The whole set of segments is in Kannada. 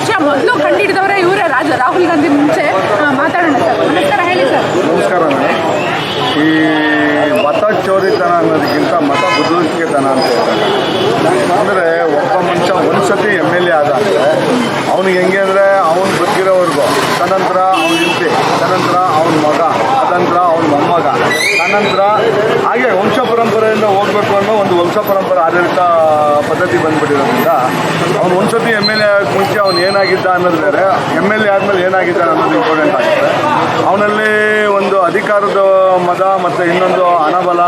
ವಿಷಯ ಮೊದಲು ಕಂಡುಹಿಡಿದವರೇ ಇವರೇ ರಾಜ ರಾಹುಲ್ ಗಾಂಧಿ ಮುಂಚೆ ಮಾತಾಡೋಣ ಸರ್. ನಮಸ್ಕಾರ, ಹೇಳಿ ಸರ್. ನಮಸ್ಕಾರ. ಈ ಮತ ಚೋರಿತನ ಅನ್ನೋದಕ್ಕಿಂತ ಮತ ಬುದ್ಧಿಕೆತನ ಅಂತ ಹೇಳ್ತಾರೆ. ಅಂದರೆ ಒಬ್ಬ ಮನುಷ್ಯ ಒಂದು ಸತಿ ಎಂ ಎಲ್ ಎ ಆದ ಅವನಿಗೆ ಹೆಂಗೆ ಅಂದರೆ ಅವನು ಬದುಕಿರೋವರೆಗೂ, ತನಂತರ ಅವನ ಹೆಂಡತಿ ತದನಂತರ ಅವನ ಮಗ ತದನಂತರ ಅವನ ಮೊಮ್ಮಗ, ತನಂತರ ಹಾಗೆ ವಂಶ ಪರಂಪರೆಯಿಂದ ಹೋಗ್ಬೇಕು ಅನ್ನೋ ಒಂದು ವಂಶ ಪರಂಪರೆ ಆಡಳಿತ ಪದ್ಧತಿ ಬಂದ್ಬಿಟ್ಟಿರೋದ್ರಿಂದ ಅವ್ನು ಒಂದ್ಸತಿ ಎಂ ಎಲ್ ಎ ಆಗೋಕ್ಕೆ ಮುಂಚೆ ಅವ್ನು ಏನಾಗಿದ್ದ ಅನ್ನೋದು ಬೇರೆ ಎಂ ಎಲ್ ಎ ಆದಮೇಲೆ ಏನಾಗಿದ್ದ ಅನ್ನೋದು ಇಂಪಾರ್ಟೆಂಟ್ ಆಗುತ್ತೆ. ಅವನಲ್ಲಿ ಒಂದು ಅಧಿಕಾರದ ಮದ ಮತ್ತು ಇನ್ನೊಂದು ಹಣಬಲ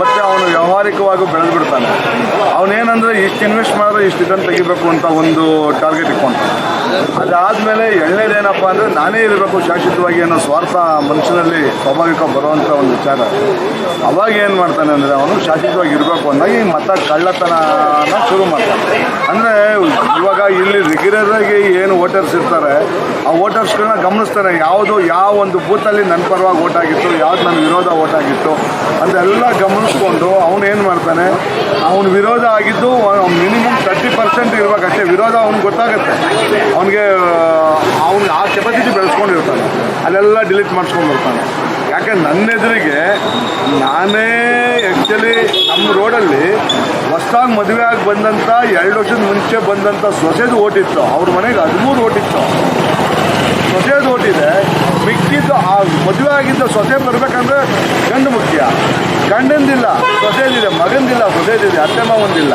ಮತ್ತು ಅವನು ವ್ಯವಹಾರಿಕವಾಗಿ ಬೆಳೆದು ಬಿಡ್ತಾನೆ ಅವನೇನಂದರೆ ಇಷ್ಟು ಇನ್ವೆಸ್ಟ್ ಮಾಡಿದ್ರೆ ಇಷ್ಟು ಇದನ್ನು ತೆಗಿಬೇಕು ಅಂತ ಒಂದು ಟಾರ್ಗೆಟ್ ಇಟ್ಕೊಂಡು ಅದಾದಮೇಲೆ ಎಳ್ಳೇದೇನಪ್ಪ ಅಂದರೆ ನಾನೇ ಇರಬೇಕು ಶಾಶ್ವತವಾಗಿ ಅನ್ನೋ ಸ್ವಾರ್ಥ ಮನುಷ್ಯನಲ್ಲಿ ಸ್ವಾಭಾವಿಕ ಬರುವಂಥ ಒಂದು ವಿಚಾರ. ಅವಾಗ ಏನು ಮಾಡ್ತಾನೆ ಅಂದರೆ ಅವನು ಶಾಶ್ವತವಾಗಿ ಇರಬೇಕು ಈ ಮತ ಕಳ್ಳತನ ಶುರು ಮಾಡ್ತಾನೆ. ಅಂದರೆ ಇವಾಗ ಇಲ್ಲಿ ರೆಗ್ಯುಲರ್ ಆಗಿ ಏನು ವೋಟರ್ಸ್ ಇರ್ತಾರೆ, ಆ ವೋಟರ್ಸ್ಗಳನ್ನ ಗಮನಿಸ್ತಾರೆ. ಯಾವುದು ಯಾವ ಒಂದು ಬೂತಲ್ಲಿ ನನ್ನ ಪರವಾಗಿ ಓಟ್ ಆಗಿತ್ತು, ಯಾವ್ದು ನನ್ನ ವಿರೋಧ ಓಟ್ ಆಗಿತ್ತು ಅದೆಲ್ಲ ಗಮನಿಸ್ಕೊಂಡು ಅವನು ಏನು ಮಾಡ್ತಾನೆ? ಅವನು ವಿರೋಧ ಆಗಿದ್ದು ಮಿನಿಮಮ್ ತರ್ಟಿ ಪರ್ಸೆಂಟ್ ಇರಬೇಕಷ್ಟೇ ವಿರೋಧ ಅವ್ನಿಗೆ ಗೊತ್ತಾಗುತ್ತೆ. ಅವನಿಗೆ ಅವ್ನು ಆ ಕೆಪಾಸಿಟಿ ಬೆಳೆಸ್ಕೊಂಡಿರ್ತಾನೆ. ಅಲ್ಲೆಲ್ಲ ಡಿಲೀಟ್ ಮಾಡಿಸ್ಕೊಂಡು ಬರ್ತಾನೆ ಯಾಕೆ ನನ್ನ ಎದುರಿಗೆ ನಾನೇ ಆ್ಯಕ್ಚುಲಿ ನಮ್ಮ ರೋಡಲ್ಲಿ ಹೊಸ್ದಾಗಿ ಮದುವೆ ಆಗಿ ಬಂದಂಥ ಎರಡು ವರ್ಷದ ಮುಂಚೆ ಬಂದಂಥ ಸೊಸೆದು ಓಟಿತ್ತು. ಅವ್ರ ಮನೆಗೆ ಹದಿಮೂರು ಓಟಿತ್ತು. ಆ ಮದುವೆ ಆಗಿದ್ದ ಸೊಸೆ ಬರಬೇಕಂದ್ರೆ ಗಂಡು ಮುಖ್ಯ. ಗಂಡಂದಿಲ್ಲ ಸೊಸೆದಿದೆ ಮಗಂದಿಲ್ಲ ಸೊಸೆದಿದೆ ಅತ್ತೆ ಮಾವಂದಿಲ್ಲ.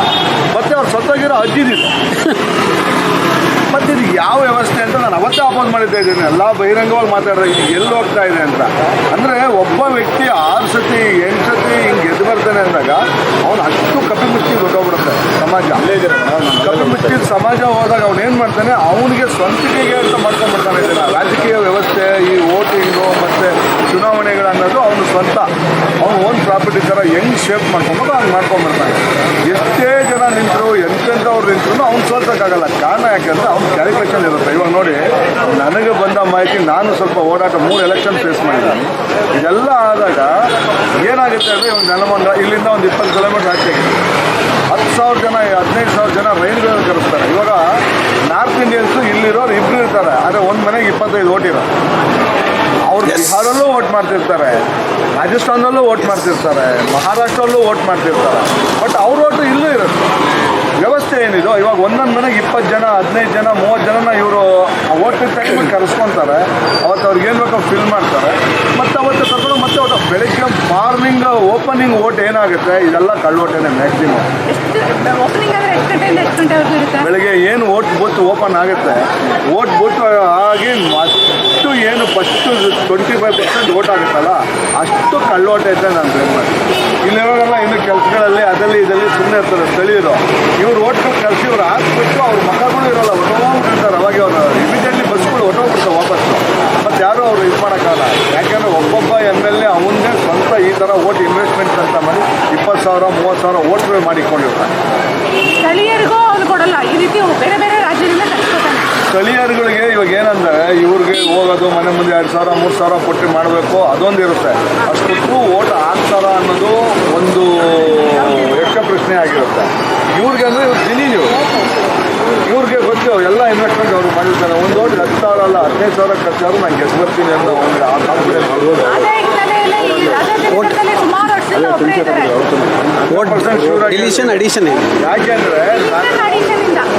ಮತ್ತೆ ಅವ್ರು ಸತ್ತೋಗಿರೋ ಅಜ್ಜಿದಿದೆ. ಮತ್ತೆ ಇದು ಯಾವ ವ್ಯವಸ್ಥೆ ಅಂತ ನಾನು ಅವತ್ತೇ ಅಪೋಸ್ ಮಾಡಿದ್ದೆ ಇದ್ದೀನಿ. ಎಲ್ಲ ಬಹಿರಂಗವಾಗಿ ಮಾತಾಡ್ರೆ ಇದು ಎಲ್ಲಿ ಹೋಗ್ತಾ ಇದೆ ಅಂತ. ಅಂದರೆ ಒಬ್ಬ ವ್ಯಕ್ತಿ ಆರು ಸತಿ, ಎಂಟು ಸತಿ ಹಿಂಗೆ ಎದ್ದು ಬರ್ತಾನೆ ಅಂದಾಗ ಅವನು ಅಷ್ಟು ಕಪಿ ಮುಚ್ಚಿ ಹೊಟ್ಟೋಗ್ಬಿಡುತ್ತೆ ಸಮಾಜ ಹೋದಾಗ ಅವ್ನು ಏನು ಮಾಡ್ತಾನೆ? ಅವನಿಗೆ ಸ್ವಂತಿಕೆಗೆ ಅಂತ ಮಾಡ್ಕೊಂಡ್ಬಿಡ್ತಾನೆ ಇದನ್ನ ರಾಜಕೀಯ ವ್ಯವಸ್ಥೆ ಈ ವೋಟಿಂಗು ಮತ್ತು ಚುನಾವಣೆಗಳು ಅನ್ನೋದು ಅವನು ಸ್ವಂತ. ಅವನು ಓನ್ ಪ್ರಾಪರ್ಟಿ ಥರ ಹೆಂಗ್ ಶೇಪ್ ಮಾಡ್ಕೊಂಬೋದು ಅವ್ನು ಮಾಡ್ಕೊಂಡ್ಬಿಡ್ತಾನೆ ಎಷ್ಟೇ ಜನ ನಿಂತರು ಎಂತೆಂಥವ್ರು ನಿಂತರು ಅವ್ನು ಸೋಲ್ಸೋಕ್ಕಾಗಲ್ಲ. ಕಾರಣ ಯಾಕಂದ್ರೆ ಅವ್ನ ಕ್ಯಾಲ್ಕುಲೇಷನ್ ಇರುತ್ತೆ. ಇವಾಗ ನೋಡಿ ನನಗೆ ಬಂದ ಮಾಹಿತಿ ನಾನು ಸ್ವಲ್ಪ ಓಡಾಟ ಮೂರು ಎಲೆಕ್ಷನ್ ಫೇಸ್ ಮಾಡಿದ್ದೀನಿ. ಇದೆಲ್ಲ ಆದಾಗ ಏನಾಗುತ್ತೆ ಅಂದರೆ ಒಂದು ನೆಲಮಂಗ ಇಲ್ಲಿಂದ ಒಂದು ಇಪ್ಪತ್ತು ಕಿಲೋಮೀಟರ್ ಹತ್ತು ಸಾವಿರ ಜನ ಹದಿನೈದು ಸಾವಿರ ಜನ ರೈಲ್ಗಳಲ್ಲಿ ಕರೆಸ್ತಾರೆ. ಇವಾಗ ನಾರ್ತ್ ಇಂಡಿಯನ್ಸು ಇಲ್ಲಿರೋರು ಇಬ್ರು ಇರ್ತಾರೆ. ಆದರೆ ಒಂದು ಮನೆಗೆ ಇಪ್ಪತ್ತೈದು ಇರೋ ಅವ್ರು ಬಿಹಾರಲ್ಲೂ ಓಟ್ ಮಾಡ್ತಿರ್ತಾರೆ. ರಾಜಸ್ಥಾನದಲ್ಲೂ ಓಟ್ ಮಾಡ್ತಿರ್ತಾರೆ. ಮಹಾರಾಷ್ಟ್ರಲ್ಲೂ ಓಟ್ ಮಾಡ್ತಿರ್ತಾರೆ. ಬಟ್ ಅವ್ರ ಓಟು ಇಲ್ಲೂ ಇರುತ್ತೆ. ವ್ಯವಸ್ಥೆ ಏನಿದೋ ಇವಾಗ ಒಂದೊಂದು ಮನೆಗೆ ಇಪ್ಪತ್ತು ಜನ ಹದಿನೈದು ಜನ ಮೂವತ್ತು ಜನನ ಇವರು ಓಟ್ ಟೈಮಿಗೆ ಕರೆಸ್ಕೊತಾರೆ. ಅವತ್ತು ಅವ್ರಿಗೆ ಏನು ಬೇಕೋ ಫಿಲ್ ಮಾಡ್ತಾರೆ. ಮತ್ತು ಅವತ್ತು ಕರ್ಕೊಂಡು ಮತ್ತೆ ಅವತ್ತು ಬೆಳಗ್ಗೆ ಮಾರ್ನಿಂಗ್ ಓಪನಿಂಗ್ ಓಟ್ ಏನಾಗುತ್ತೆ ಇದೆಲ್ಲ ಕಳ್ಳೋಟೇನೆ ಮ್ಯಾಕ್ಸಿಮಮ್ ಬೆಳಗ್ಗೆ ಏನು ಓಟ್ ಬೂತ್ ಓಪನ್ ಆಗುತ್ತೆ, ಓಟ್ ಬೂತ್ ಆಗಿ ಅಷ್ಟು ಏನು first twenty five percent vote ಆಗುತ್ತಲ್ಲ, ಅಷ್ಟು ಕಳ್ಳೋಟ ಇದೆ ನಾನು ಬ್ಲೇಮ್ ಇಲ್ಲಿರೋರೆಲ್ಲ ಇನ್ನು ಕೆಲಸಗಳಲ್ಲಿ ಅದರಲ್ಲಿ ಇದರಲ್ಲಿ ಸುಮ್ಮನೆ ಇರ್ತಾರೆ ಸ್ಥಳೀಯರು ಇವ್ರು ಓಟ್ಗಳು ಕಳಿಸಿ ಇವ್ರು ಹಾಕ್ಬಿಟ್ಟು ಅವ್ರ ಮಕ್ಕಳು ಇರೋಲ್ಲ ಹೊಟ್ಟೋಗ್ಬಿಡ್ತಾರೆ ಅವಾಗ ಅವರು ಇಮಿಡಿಯೇಟ್ಲಿ ಬಸ್ಗಳು ಹೊಟ್ಟೋಗ್ಬಿಡ್ತಾರೆ ವಾಪಸ್ಸು. ಮತ್ತು ಯಾರು ಅವರು ಇದು ಮಾಡೋಕ್ಕಾಗಲ್ಲ. ಯಾಕೆಂದರೆ ಒಬ್ಬೊಬ್ಬ ಎಂ ಎಲ್ ಎ ಈ ಥರ ಓಟ್ ಇನ್ವೆಸ್ಟ್ಮೆಂಟ್ ಅಂತ ಮಾಡಿ ಇಪ್ಪತ್ತು ಸಾವಿರ ಮೂವತ್ತು ಸಾವಿರ ಓಟ್ಗಳು ಮಾಡಿಕೊಂಡಿರ್ತಾರೆ ಸ್ಥಳೀಯರಿಗೂ ಅವ್ನು ಕೊಡಲ್ಲ ಈ ರೀತಿ ಬೇರೆ ಬೇರೆ ರಾಜ್ಯದಿಂದ ಸ್ಥಳೀಯರುಗಳಿಗೆ ಇವಾಗ ಏನಂದರೆ ಇವ್ರಿಗೆ ಹೋಗೋದು ಮನೆ ಮುಂದೆ ಎರಡು ಸಾವಿರ ಮೂರು ಸಾವಿರ ಕೊಟ್ಟು ಮಾಡಬೇಕು ಅದೊಂದು ಇರುತ್ತೆ. ಅಷ್ಟು ಓಟ್ ಆಗ್ತಾರ ಅನ್ನೋದು ಒಂದು ಯಕ್ಷ ಪ್ರಶ್ನೆ ಆಗಿರುತ್ತೆ. ಇವ್ರಿಗೆ ಅಂದರೆ ಇವ್ರು ಜಿನಿಯು ಇವ್ರು ಇವ್ರಿಗೆ ಗೊತ್ತು ಎಲ್ಲ ಇನ್ವೆಸ್ಟ್ಮೆಂಟ್ ಅವರು ಮಾಡಿರ್ತಾರೆ. ಒಂದು ಓಟ್ ಹತ್ತು ಸಾವಿರ ಅಲ್ಲ ಹದಿನೈದು ಸಾವಿರ ಖರ್ಚಾದ್ರು ನಾನು ಗೆದ್ದು ಬರ್ತೀನಿ ಅಂತ ಒಂದು ಆ ಕಾನ್ಫಿಡೆನ್ಸ್ ಡಿಲಿಷನ್ ಅಡಿಷನ್ ಯಾಕೆಂದ್ರೆ ನಾನು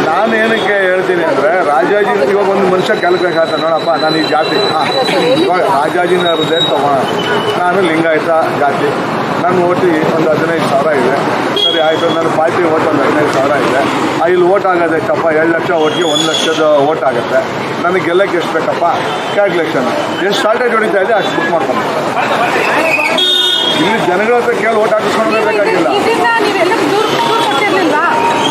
ನಾನು ಏನಕ್ಕೆ ಹೇಳ್ತೀನಿ ಅಂದರೆ ರಾಜಾಜಿ ಇವಾಗ ಒಂದು ಮನುಷ್ಯ ಆಗ್ತಾನೆ ನೋಡಪ್ಪ, ನಾನು ಈ ಜಾತಿ. ಇವಾಗ ರಾಜಾಜಿನ ಹೃದಯ ತಗೋಣ. ನಾನು ಲಿಂಗಾಯತ ಜಾತಿ. ನನ್ನ ಓಟಿ ಒಂದು ಹದಿನೈದು ಸಾವಿರ ಇದೆ. ಸರಿ ಆಯಿತು ನನ್ನ ಪಾರ್ಟಿ ಓಟ್ ಒಂದು ಹದಿನೈದು ಸಾವಿರ ಇದೆ. ಇಲ್ಲಿ ಓಟ್ ಆಗೋದು ಎಷ್ಟಪ್ಪ ಎರಡು ಲಕ್ಷ ಓಟ್ಗೆ ಒಂದು ಲಕ್ಷದ ಓಟ್ ಆಗುತ್ತೆ. ನನಗೆ ಗೆಲ್ಲಕ್ಕೆ ಎಷ್ಟು ಬೇಕಪ್ಪ? ಕ್ಯಾಲ್ಕುಲೇಷನ್ ಎಷ್ಟು ಶಾರ್ಟೇಜ್ ಹೊಡಿತಾ ಇದೆ ಅಷ್ಟು ಬುಕ್ ಮಾಡ್ಕೊಂಡು ಇಲ್ಲಿ ಜನಗಳ ಹತ್ರ ಕೇಳಿ ಓಟ್ ಹಾಕಿಸ್ಕೊಂಡು ಬೇಕಾಗಿಲ್ಲ. ಇದನ್ನ ನೀವೆಲ್ಲ ದೂರ ದೂರ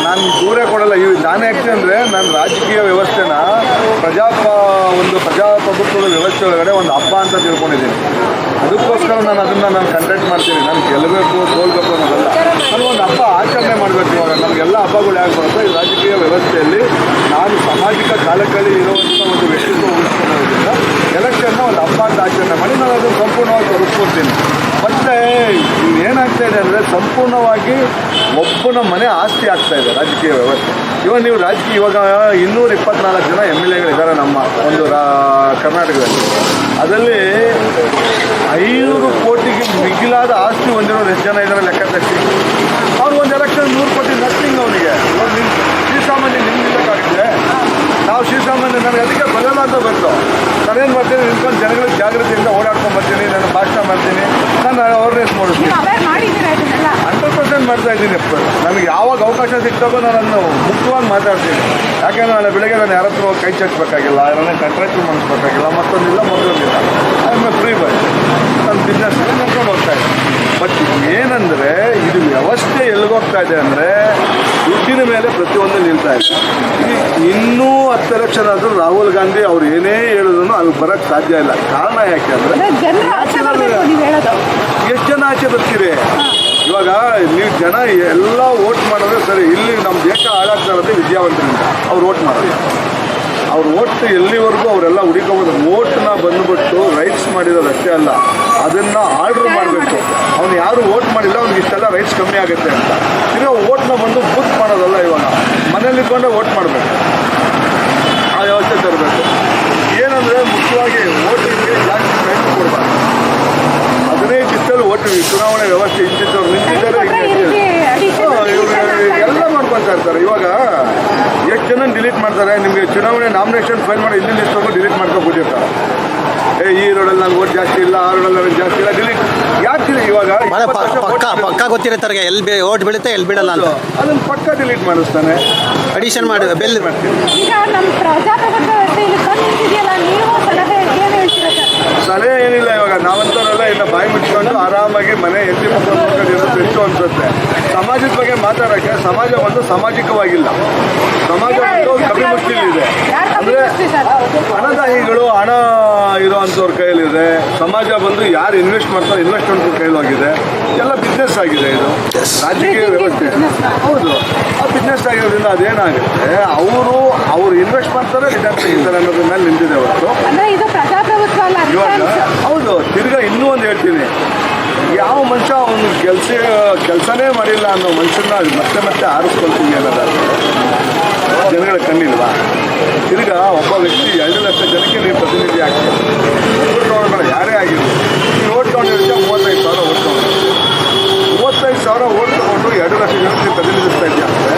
ನಾನು ದೂರೇ ಕೊಡಲ್ಲ. ಇವ್ ನಾನು ಯಾಕೆ ಅಂದರೆ ನಾನು ರಾಜಕೀಯ ವ್ಯವಸ್ಥೆನ ಪ್ರಜಾಪ ಒಂದು ಪ್ರಜಾಪ್ರಭುತ್ವದ ಒಳಗಡೆ ಒಂದು ಹಬ್ಬ ಅಂತ ತಿಳ್ಕೊಂಡಿದ್ದೀನಿ. ಅದಕ್ಕೋಸ್ಕರ ನಾನು ಅದನ್ನು ನಾನು ಕಂಡಕ್ಟ್ ಮಾಡ್ತೀನಿ. ನಾನು ಗೆಲ್ಲಬೇಕು, ಸೋಲ್ಬೇಕು ಅನ್ನೋದಲ್ಲ. ನಾನು ಒಂದು ಹಬ್ಬ ಆಚರಣೆ ಮಾಡಬೇಕು ಇವಾಗ. ನಮಗೆಲ್ಲ ಹಬ್ಬಗಳು ಯಾಕೆ ಬರುತ್ತೆ ಈ ರಾಜಕೀಯ ವ್ಯವಸ್ಥೆಯಲ್ಲಿ ನಾನು ಸಾಮಾಜಿಕ ಕಾಲಕಳಿ ಇರುವಂಥ ಒಂದು ವ್ಯಕ್ತಿತ್ವ ಉಳಿಸ್ಕೊಳ್ಳೋದ್ರಿಂದ ಎಲೆಕ್ಷನ್ನ ಒಂದು ಹಬ್ಬ ಅಂತ ಆಚರಣೆ ಮಾಡಿ ನಾನು ಅದನ್ನು ಸಂಪೂರ್ಣವಾಗಿ ತೊಡಸ್ಕೊಡ್ತೀನಿ ಇದೆ ಅಂದರೆ ಸಂಪೂರ್ಣವಾಗಿ ಒಬ್ಬನ ಮನೆ ಆಸ್ತಿ ಆಗ್ತಾ ಇದೆ ರಾಜಕೀಯ ವ್ಯವಸ್ಥೆ. ಇವಾಗ ನೀವು ರಾಜಕೀಯ ಇವಾಗ ಇನ್ನೂರ ಇಪ್ಪತ್ನಾಲ್ಕು ಜನ ಎಂ ಎಲ್ ಎಗಳಿದ್ದಾರೆ ನಮ್ಮ ಒಂದು ರಾ ಕರ್ನಾಟಕದಲ್ಲಿ. ಅದರಲ್ಲಿ ಐನೂರು ಕೋಟಿಗೆ ಮಿಗಿಲಾದ ಆಸ್ತಿ ಹೊಂದಿರೋರು ಎಷ್ಟು ಜನ ಇದ್ದಾರೆ ಲೆಕ್ಕ ಅವ್ರು ಒಂದು ಎಲೆಕ್ಷನ್ ನೂರು ಕೋಟಿ ನಟ್ಟಿಂಗ್ ಅವನಿಗೆ ಇವಾಗ ನಾವು ಶ್ರೀಸಾಮಾನ್ಯ ನನಗೆ ಅದಕ್ಕೆ ಬರಲ್ಲ ಅಂತ ಬಂತು ನಾನೇನು ಮಾಡ್ತೀನಿ? ನಿಂತ್ಕೊಂಡು ಜನಗಳಿಗೆ ಜಾಗೃತಿಯಿಂದ ಓಡಾಡ್ಕೊಂಡು ಬರ್ತೀನಿ ನಾನು ಭಾಷಣ ಮಾಡ್ತೀನಿ ನಾನು ಅವೇರ್ನೆಸ್ ಮಾಡಿಸ್ತೀನಿ. ಹಂಡ್ರೆಡ್ ಪರ್ಸೆಂಟ್ ಮಾಡ್ತಾ ಇದ್ದೀನಿ. ನನಗೆ ಯಾವಾಗ ಅವಕಾಶ ಸಿಕ್ತಾಗೋ ನಾನು ಮುಕ್ತವಾಗಿ ಮಾತಾಡ್ತೀನಿ. ಯಾಕೆಂದ್ರೆ ನಾಳೆ ಬೆಳಗ್ಗೆ ನಾನು ಯಾರ ಹತ್ರ ಹೋಗಿ ಕೈ ಚಚ್ಚಬೇಕಾಗಿಲ್ಲ ಯಾರನ್ನ ಕಾಂಟ್ರಾಕ್ಟ್ ಮಾಡಿಸ್ಬೇಕಾಗಿಲ್ಲ ಮತ್ತೊಂದಿಲ್ಲ ಮತ್ತೊಂದಿಲ್ಲ. ಅದನ್ನ ಫ್ರೀ ಬೈ ನನ್ನ ಬಿಸ್ನೆಸ್ ನೋಡ್ಕೊಂಡು ಹೋಗ್ತಾ ಇದ್ದೀನಿ. ಬಟ್ ಏನಂದರೆ ಇದು ವ್ಯವಸ್ಥೆ ಎಲ್ಲಿಗೋಗ್ತಾ ಇದೆ ಅಂದರೆ ದುಡ್ಡಿನ ಮೇಲೆ ಪ್ರತಿಯೊಂದು ನಿಲ್ತಾ ಇದೆ. ಇದು ಇನ್ನೂ ಹತ್ತು ಎಲೆಕ್ಷನ್ ಆದರೂ ರಾಹುಲ್ ಗಾಂಧಿ ಅವ್ರು ಏನೇ ಹೇಳಿದ್ರು ಅಲ್ಲಿ ಬರೋಕ್ಕೆ ಸಾಧ್ಯ ಇಲ್ಲ. ಕಾರಣ ಯಾಕೆ ಅಂದರೆ ಎಷ್ಟು ಜನ ಆಚೆ ಬರ್ತೀರಿ? ಇವಾಗ ನೀವು ಜನ ಎಲ್ಲ ವೋಟ್ ಮಾಡಿದ್ರೆ ಸರಿ ಇಲ್ಲಿ ನಮ್ಮ ದೇಶ ಹಾಳಾಗ್ತಾ ಇರೋದೇ ವಿದ್ಯಾವಂತರಿಂದ ಅವ್ರು ವೋಟ್ ಮಾಡೋದು. ಅವ್ರು ಓಟ್ ಎಲ್ಲಿವರೆಗೂ ಅವರೆಲ್ಲ ಹುಡುಕೋಬೋದು. ಓಟ್ನ ಬಂದ್ಬಿಟ್ಟು ರೈಟ್ಸ್ ಮಾಡಿರೋದಷ್ಟೇ ಅಲ್ಲ ಅದನ್ನು ಆರ್ಡ್ರ್ ಮಾಡಬೇಕು. ಅವ್ನು ಯಾರು ವೋಟ್ ಮಾಡಿಲ್ಲ ಅವ್ನಿಗೆ ಇಷ್ಟೆಲ್ಲ ರೈಟ್ಸ್ ಕಮ್ಮಿ ಆಗುತ್ತೆ ಅಂತ. ತಿರ್ಗಾ ಓಟ್ನ ಬಂದು ಬೂತ್ ಮಾಡೋದಲ್ಲ ಇವಾಗ. ಮನೇಲಿ ಇಟ್ಕೊಂಡೆ ವೋಟ್ ಮಾಡಬೇಕು. ಆ ವ್ಯವಸ್ಥೆ ತರಬೇಕು? ಏನಂದರೆ ಮುಖ್ಯವಾಗಿ ವೋಟಿಂಗ್ಗೆ ಜಾಸ್ತಿ ಟೈಮ್ ಕೊಡಬಾರ್ದು. ಹದಿನೈದು ದಿವಸದಲ್ಲಿ ಓಟ್ ಚುನಾವಣೆ ವ್ಯವಸ್ಥೆ ಇಂತಿದ್ದವ್ರು ನಿಂತಿದ್ದಾರೆ ಎಲ್ಲ. ಮಾಡ್ಕೊತಾ ಇರ್ತಾರೆ. ಇವಾಗ ಎಷ್ಟು ಜನ ಡಿಲೀಟ್ ಮಾಡ್ತಾರೆ? ನಿಮಗೆ ಚುನಾವಣೆ ನಾಮಿನೇಷನ್ ಫೈಲ್ ಮಾಡಿ ಲಿಸ್ಟನ್ನು ಡಿಲೀಟ್ ಮಾಡ್ಕೊಬಿಟ್ಟಿರ್ತಾರೆ. ಏ ಈ ರೋಡಲ್ಲಿ ನನಗೆ ಓಟ್ ಜಾಸ್ತಿ ಇಲ್ಲ ಆ ರೋಡಲ್ಲಿ ನನಗೆ ಜಾಸ್ತಿ ಇಲ್ಲ. ಡಿಲೀಟ್. ಯಾಕೆ ಇವಾಗ? ಮನೆ ಪಕ್ಕ ಗೊತ್ತಿರತ್ತೆ ಪಕ್ಕ ಗೊತ್ತಿರುತ್ತಾರೆ ಎಲ್ಲಿ ಬಿ ಓಟ್ ಬೀಳುತ್ತೆ ಎಲ್ಲಿ ಬಿಡಲ್ಲ ಅಂತ. ಅದನ್ನು ಪಕ್ಕ ಡಿಲೀಟ್ ಮಾಡಿಸ್ತಾನೆ. ಅಡಿಷನ್ ಮಾಡಿ ಬೆಲ್ ಮಾಡ್ತೀನಿ. ಈಗ ನಮ್ಮ ಪ್ರಜಾಪ್ರಭುತ್ವ ವ್ಯವಸ್ಥೆ ಇಲ್ಲಿ ಬಂದು ನಿಂತಿದೆಯಲ್ಲ ನೀವು ಸಲಹೆ ಏನು ಹೇಳ್ತೀರಾ ಸರ್ ಸಲಹೆ ಏನಿಲ್ಲ ಇವಾಗ ನಾವಂತವರೆಲ್ಲ ಇಲ್ಲ ಬಾಯಿ ಮುಚ್ಕೊಂಡು ಆರಾಮಾಗಿ ಮನೆ ಎತ್ತಿ ಮಕ್ಕಳು ನೋಡ್ಕೊಂಡಿರೋದು ಬೆಚ್ಚು ಅನ್ಸುತ್ತೆ ಸಮಾಜದ ಬಗ್ಗೆ ಮಾತಾಡೋಕ್ಕೆ ಸಮಾಜ ಒಂದು ಸಾಮಾಜಿಕವಾಗಿಲ್ಲ ಸಮಾಜ ಒಂದು ಕಮ್ಮಿ ಮುಷ್ಟಿಲ್ ಇದೆ ಯಾರು ಕಮ್ಮಿ ಅಂದರೆ ಮುಷ್ಟಿ ಸರ್ ಹಣದಾಹಿಗಳು ಹಣ ಇರೋವಂಥವ್ರ ಕೈಯಲ್ಲಿದೆ ಸಮಾಜ ಬಂದು ಯಾರು ಇನ್ವೆಸ್ಟ್ ಮಾಡ್ತಾರೆ ಇನ್ವೆಸ್ಟ್ಮೆಂಟ್ ಕೈಲಾಗಿದೆ. ಎಲ್ಲ ಬಿಸ್ನೆಸ್ ಆಗಿದೆ ಇದು. ರಾಜಕೀಯ ವ್ಯವಸ್ಥೆ. ಹೌದು. ಆ ಬಿಸ್ನೆಸ್ ಆಗಿರೋದ್ರಿಂದ ಅದೇನಾಗುತ್ತೆ? ಅವರು ಅವ್ರು ಇನ್ವೆಸ್ಟ್ ಮಾಡ್ತಾರೆ ರಿಟರ್ನ್ ತೆಗಿತಾರೆ ಅನ್ನೋದ್ರ ಮೇಲೆ ನಿಂತಿದೆ ಹೊರತು. ಅಂದ್ರೆ ಇದು ಪ್ರಜಾಪ್ರಭುತ್ವ ಅಲ್ಲ ಇವಾಗ. ಹೌದು. ತಿರ್ಗಾ ಇನ್ನೂ ಒಂದು ಹೇಳ್ತೀನಿ. ಯಾವ ಮನುಷ್ಯ ಅವನು ಕೆಲಸ ಕೆಲಸನೇ ಮಾಡಿಲ್ಲ ಅನ್ನೋ ಮನುಷ್ಯನ ಮತ್ತೆ ಮತ್ತೆ ಆರಿಸ್ಕೊಳ್ತೀನಿ ಅನ್ನೋದಾದ್ರೆ ಜನಗಳ ಕಣ್ಣಿಲ್ವಾ? ತಿರ್ಗಾ ಒಬ್ಬ ವ್ಯಕ್ತಿ ಎರಡು ಲಕ್ಷ ಜನಕ್ಕೆ ನೀವು ಪ್ರತಿನಿಧಿ ಆಗ್ತೀವಿ ಓಟ್ ಯಾರೇ ಆಗಿರಲಿ ನೀವು ಓಟ್ಕೊಂಡು ಹೇಳಿದ್ರೆ ಮೂವತ್ತೈದು ಸಾವಿರ ತಗೊಂಡು ಮೂವತ್ತೈದು ಸಾವಿರ ಓಟ್ ತಗೊಂಡು ಎರಡು ಲಕ್ಷ ಜನಕ್ಕೆ ಪ್ರತಿನಿಧಿಸ್ತಾ ಇದೆಯಾ ಅಂದರೆ?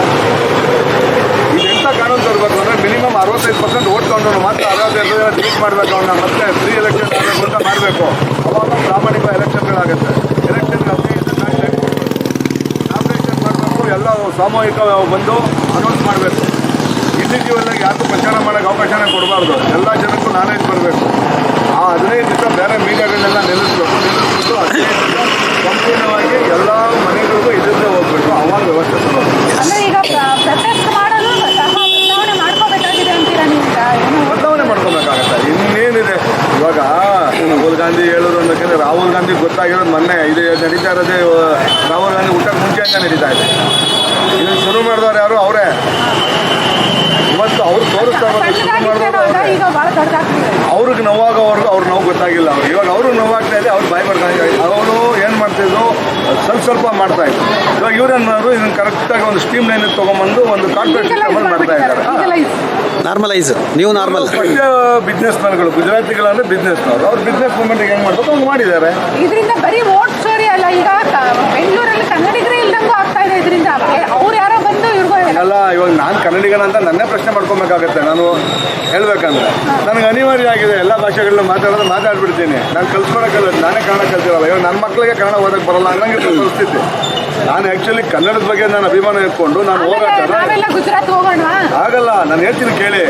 ಇದೆಂತ ಕಾನೂನು ತರಬೇಕು ಅಂದರೆ ಮಿನಿಮಮ್ ಅರವತ್ತೈದು ಪರ್ಸೆಂಟ್ ಓಟ್ ಮಾತ್ರ ಅರವತ್ತೈದು ಡಿಲೀಟ್ ಮಾಡಬೇಕು ಅವನ್ನ ಮತ್ತೆ ಫ್ರೀ ಎಲೆಕ್ಷನ್ ಅಂತ ಮಾಡಬೇಕು. ಅವಾಗ ಪ್ರಾಮಾಣಿಕ ಎಲೆಕ್ಷನ್ಗಳಾಗುತ್ತೆ ಎಲೆಕ್ಷನ್ ನಾಮಿನೇಷನ್ ಮಾಡಬೇಕು. ಎಲ್ಲ ಸಾಮೂಹಿಕ ಬಂದು ಇಂಡಿವಿಜುವಲ್ ಯಾರಿಗೂ ಪ್ರಚಾರ ಮಾಡೋಕ್ಕೆ ಅವಕಾಶನೇ ಕೊಡಬಾರ್ದು. ಎಲ್ಲ ಜನಕ್ಕೂ ನಾಲೆಜ್ ಬರಬೇಕು. ಆ ಹದಿನೈದು ದಿವಸ ಬೇರೆ ಮೀಡಿಯಾಗಳನ್ನೆಲ್ಲ ನಿಲ್ಲಿಸ್ಬೇಕು. ನಿಲ್ಲಿಸ್ಬಿಟ್ಟು ಹದಿನೈದು ದಿವಸ ಸಂಪೂರ್ಣವಾಗಿ ಎಲ್ಲ ಮನೆಗಳಿಗೂ ಇದ್ದೇ ಹೋಗ್ಬೇಕು. ಅವಾಗ ವ್ಯವಸ್ಥೆ ಬದಲಾವಣೆ ಮಾಡ್ಕೋಬೇಕಾಗತ್ತೆ. ಇನ್ನೇನಿದೆ? ಇವಾಗ ರಾಹುಲ್ ಗಾಂಧಿ ಹೇಳೋದು ಅನ್ನೋಕ್ಕಿಂತ ರಾಹುಲ್ ಗಾಂಧಿ ಗೊತ್ತಾಗಿರೋದು ಮೊನ್ನೆ. ಇದು ನಡೀತಾ ಇರೋದೇ ರಾಹುಲ್ ಗಾಂಧಿ ಊಟಕ್ಕೆ ಅಂತ ನಡೀತಾ ಇದೆ. ಇದನ್ನು ಶುರು ಮಾಡಿದವ್ರು ಯಾರು? ಅವರೇ. ಭಾಳ ದೊಡ್ಡದಾಗ್ತಿದೆ ಅವ್ರಿಗೆ ನೋವಾಗೋವರೆಗೂ ಅವ್ರು ನೋವು ಗೊತ್ತಾಗಿಲ್ಲ ಅವ್ರು ಇವಾಗ ಅವರು ನೋವಾಗ್ತಾ ಇದೆ ಅವ್ರು ಬರ್ತಾ ಮಾಡ್ತಾ ಅವರು ಏನು ಮಾಡ್ತಿದ್ರು ಸ್ವಲ್ಪ ಸ್ವಲ್ಪ ಮಾಡ್ತಾ ಇದ್ರು ಇವಾಗ ಇವ್ರೇನಾದ್ರು ಇದನ್ನು ಕರೆಕ್ಟಾಗಿ ಒಂದು ಸ್ಟೀಮ್ ಲೈನ್ ತಗೊಂಬಂದು ಒಂದು ಕಾಂಟ್ರಾಕ್ಟ್ ಸಿಸ್ಟಮಲ್ಲಿ ಮಾಡ್ತಾ ಇದ್ದಾರೆ. ನಾರ್ಮಲೈಸ್ ನೀವು ನಾರ್ಮಲ್ ಬಿಸ್ನೆಸ್ ಮ್ಯಾನ್ಗಳು ಗುಜರಾತಿಗಳು ಅಂದ್ರೆ ಬಿಸ್ನೆಸ್ನವರು ಅವ್ರು. ಬಿಸ್ನೆಸ್ ಮೂಮೆಂಟ್ ಹೆಂಗ್ ಮಾಡ್ಬೇಕು ಹಂಗೆ ಮಾಡಿದ್ದಾರೆ. ಇದರಿಂದ ಬರೀ ಅಲ್ಲ ಈಗ ಬೆಂಗಳೂರಲ್ಲಿ ಕನ್ನಡಿಗರೇ ಇಲ್ಲಂಗೂ ಆಗ್ತಾ ಇದೆ ಇದರಿಂದ ಅವ್ರು ಯಾರೋ ಬಂದು ಇವ್ರಿಗೂ ಅಲ್ಲ ಇವಾಗ ನಾನು ಕನ್ನಡಿಗನ ಅಂತ ನನ್ನೇ ಪ್ರಶ್ನೆ ಮಾಡ್ಕೊಬೇಕಾಗತ್ತೆ. ನಾನು ಹೇಳ್ಬೇಕಂದ್ರೆ. ನನಗೆ ಅನಿವಾರ್ಯ ಆಗಿದೆ ಎಲ್ಲ ಭಾಷೆಗಳನ್ನ ಮಾತಾಡೋದು ಮಾತಾಡ್ಬಿಡ್ತೀನಿ. ನಾನು ಕಲ್ಸ್ಕೊಳಕ್ಕಲ್ಲ ನಾನೇ ಕನ್ನಡ ಕಲ್ತಿರಲ್ಲ. ಇವಾಗ ನನ್ನ ಮಕ್ಕಳಿಗೆ ಕನ್ನಡ ಓದಕ್ಕೆ ಬರಲ್ಲ ಅನ್ನಂಗೆ ಪರಿಸ್ಥಿತಿ. ನಾನು ಆ್ಯಕ್ಚುಲಿ ಕನ್ನಡದ ಬಗ್ಗೆ ನಾನು ಅಭಿಮಾನ ಇಟ್ಕೊಂಡು ನಾನು ಹೋಗೋಣ. ಆಗಲ್ಲ. ನಾನು ಹೇಳ್ತೀನಿ ಕೇಳಿ.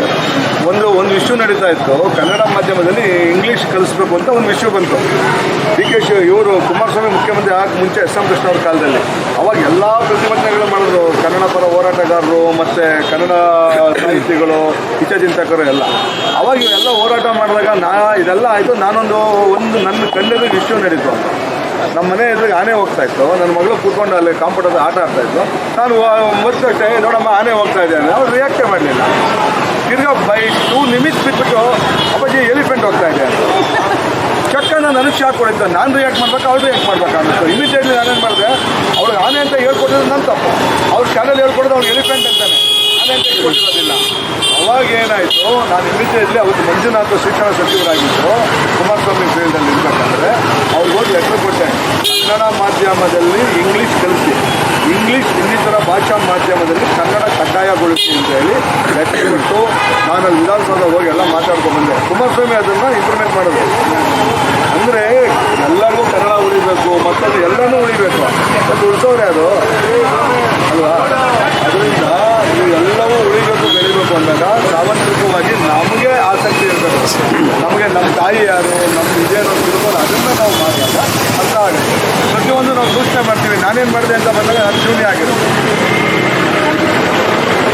ಒಂದು ಒಂದು ಇಶ್ಯೂ ನಡೀತಾ ಇತ್ತು. ಕನ್ನಡ ಮಾಧ್ಯಮದಲ್ಲಿ ಇಂಗ್ಲೀಷ್ ಕಲಿಸ್ಬೇಕು ಅಂತ ಒಂದು ಇಶ್ಯೂ ಬಂತು. ಡಿ ಕೆ ಶಿ ಇವರು ಕುಮಾರಸ್ವಾಮಿ ಮುಖ್ಯಮಂತ್ರಿ ಆಗ ಮುಂಚೆ ಎಸ್ ಎಂ ಕೃಷ್ಣ ಅವ್ರ ಕಾಲದಲ್ಲಿ. ಅವಾಗ ಎಲ್ಲ ಪ್ರತಿಭಟನೆಗಳು ಮಾಡಿದ್ರು. ಕನ್ನಡ ಪರ ಹೋರಾಟಗಾರರು ಮತ್ತು ಕನ್ನಡ ಸಾಹಿತಿಗಳು ಹಿತಚಿಂತಕರು ಎಲ್ಲ. ಅವಾಗ ಇವೆಲ್ಲ ಹೋರಾಟ ಮಾಡಿದಾಗ ನಾ ಇದೆಲ್ಲ ಆಯಿತು. ನಾನೊಂದು ಒಂದು ನನ್ನ ಕಣ್ಣಲ್ಲಿ ಇಶ್ಯೂ ನಡೀತು. ನಮ್ಮ ಮನೆ ಎದುರಿಗೆ ಆನೆ ಹೋಗ್ತಾ ಇತ್ತು. ನನ್ನ ಮಗಳು ಕೂತ್ಕೊಂಡು ಅಲ್ಲಿ ಕಾಂಪೌಂಡಲ್ಲಿ ಆಟ ಆಡ್ತಾ ಇತ್ತು ನಾನು ಮತ್ತೆ ನೋಡಮ್ಮ, ಆನೆ ಹೋಗ್ತಾ ಇದ್ದೇನೆ ಅವ್ರು ರಿಯಾಕ್ಟೇ ಮಾಡಲಿಲ್ಲ. ತಿರ್ಗಾ ಬೈ ಟೂ ನಿಮಿಟ್ಸ್ ಬಿಟ್ಬಿಟ್ಟು ಅಪ್ಪಾಜಿ ಎಲಿಫೆಂಟ್ ಹೋಗ್ತಾ ಇದೆ ಚಕ್ಕನ ನನಗೆ ಶಾಕ್ ಹೊಡಿತು ನಾನು ರಿಯಾಕ್ಟ್ ಮಾಡ್ಬೇಕು, ಅವ್ರು ರಿಯಾಕ್ಟ್ ಮಾಡ್ಬೇಕು ಅನ್ನಿಸ್ತು. ಇಮಿಡಿಯೇಟ್ಲಿ ನಾನೇನು ಮಾಡಿದೆ ಅವ್ರಿಗೆ ಆನೆ ಅಂತ ಹೇಳ್ಕೊಟ್ಟಿದ್ರು ನನ್ನ ತಪ್ಪು. ಅವ್ರ ಚಾನಲ್ ಹೇಳ್ಕೊಡೋದು ಅವ್ರಿಗೆ ಎಲಿಫೆಂಟ್ ಅಂತಾನೆ. ಆನೆ ಅಂತ ಹೇಳ್ಕೊಟ್ಟಿರೋದಿಲ್ಲ. ಅವಾಗ ಏನಾಯಿತು, ನಾನು ಇಮಿಡಿಯೇಟ್ಲಿ ಅವ್ರಿಗೆ ಮಂಜುನಾಥ ಶಿಕ್ಷಣ ಸಚಿವರಾಗಿದ್ದು, ಕುಮಾರಸ್ವಾಮಿ ಫೀಲ್ಡಲ್ಲಿ ಇರ್ಬೇಕಂದ್ರೆ, ಅವ್ರಿಗೆ ಹೋಗಿ ಲೆಟರ್ ಕೊಟ್ಟೆ. ಕನ್ನಡ ಮಾಧ್ಯಮದಲ್ಲಿ ಇಂಗ್ಲೀಷ್ ಕಲಿಸಿ. ಇಂಗ್ಲೀಷ್ ಇನ್ನಿತರ ಭಾಷಾ ಮಾಧ್ಯಮದಲ್ಲಿ ಕನ್ನಡ ಕಡ್ಡಾಯಗೊಳಿಸಿ ಅಂತ ಹೇಳಿ ಲೆಟರ್ ಕೊಟ್ಟು ನಾನು ಅಲ್ಲಿ ವಿಧಾನಸೌಧ ಹೋಗಿ ಎಲ್ಲ ಮಾತಾಡ್ಕೊಂಡು ಬಂದೆ. ಕುಮಾರಸ್ವಾಮಿ ಅದನ್ನು ಇಂಪ್ಲಿಮೆಂಟ್ ಮಾಡೋದು ಅಂದರೆ ಎಲ್ಲರಿಗೂ ಕನ್ನಡ ಉಳಿಬೇಕು ಮತ್ತೊಂದು ಎಲ್ಲನೂ ಉಳಿಬೇಕು. ಅದು ಉಳಿಸೋರೆ ಅದು ಅಲ್ವಾ ಅದರಿಂದ ಇದು ಎಲ್ಲವೂ ಉಳಿಬೇಕು ಬೆಳಿಬೇಕು ಅಂದಾಗ ಸಾರ್ವತ್ರಿಕವಾಗಿ ನಮಗೆ ಆಸಕ್ತಿ ಇರಬೇಕು ನಮಗೆ ನಮ್ಮ ತಾಯಿ ಯಾರು ನಮ್ಮ ಇದೇನು ತಿಳ್ಕೊಂಡು ಅದನ್ನು ನಾವು ಮಾಡಿದಾಗ ಅರ್ಥ ಆಗುತ್ತೆ ಪ್ರತಿಯೊಂದು ನಾವು ಸೂಚನೆ ಮಾಡ್ತೀವಿ. ನಾನೇನು ಮಾಡಿದೆ ಅಂತ ಬಂದಾಗ ಅದು ಶೂನ್ಯ ಆಗಿರುತ್ತೆ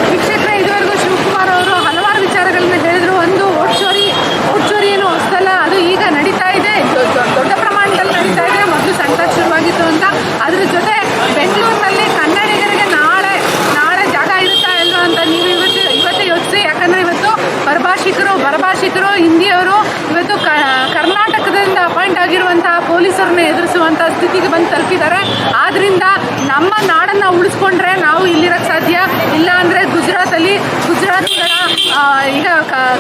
ವೀಕ್ಷಕರೇ ಇದುವರೆಗೂ ಶಿವಕುಮಾರ್ ಅವರು ಹಲವಾರು ವಿಚಾರಗಳನ್ನ ಹೇಳಿದ್ರು ಒಂದು ಓಟ್ ಚೋರಿ ಓಟ್ ಚೋರಿ ಏನು ಹೊಸದಲ್ಲ ಅದು ಈಗ ನಡೀತಾ ಇದೆ ದೊ- ದೊ- ದೊಡ್ಡ ಪ್ರಮಾಣದಲ್ಲಿ ನಡೀತಾ ಇದೆ ಮೊದಲು ಸಣ್ಣದಾಗಿ ಶುರುವಾಗಿತ್ತು ಅಂತ ಅದ್ರ ಜೊತೆ ಬೆಂಗಳೂರಿನಲ್ಲಿ ಕನ್ನಡಿಗರಿಗೆ ನಾಳೆ ನಾಳೆ ಜಾಗ ಇರುತ್ತಾ ಇಲ್ವೋ ಅಂತ ನೀವು ಇವತ್ತು ಇವತ್ತೇ ಯೋಚಿಸಿ ಯಾಕಂದರೆ ಇವತ್ತು ಪರಭಾಷಿಕರು ಪರಭಾಷಿಕರು ಹಿಂದಿಯವರು ಇವತ್ತು ಕ ಕರ್ನಾಟಕದಿಂದ ಅಪಾಯಿಂಟ್ ಆಗಿರುವಂತಹ ಪೊಲೀಸರನ್ನ ಎದುರಿಸುವಂಥ ಸ್ಥಿತಿಗೆ ಬಂದು ತಲುಪಿದ್ದಾರೆ ಆದ್ದರಿಂದ ನಮ್ಮ ನಾಡನ್ನು ಉಳಿಸ್ಕೊಂಡ್ರೆ ನಾವು ಇಲ್ಲಿರೋಕ್ಕೆ ಸಾಧ್ಯ ಇಲ್ಲ ಅಂದರೆ ಗುಜರಾತಲ್ಲಿ ಗುಜರಾತಿಗಳ ಆ, ಈಗ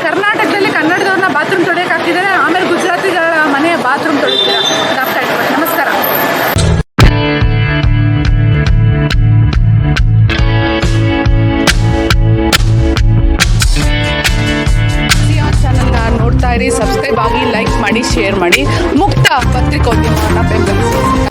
ಕರ್ನಾಟಕದಲ್ಲಿ ಕನ್ನಡದವ್ರನ್ನ ಬಾತ್ರೂಮ್ ತೊಳೆಯೋಕ್ಕಾಗ್ತಿದ್ದಾರೆ ಆಮೇಲೆ ಗುಜರಾತಿಗಳ ಮನೆ ಬಾತ್ರೂಮ್ ತೊಳಿತಾರೆ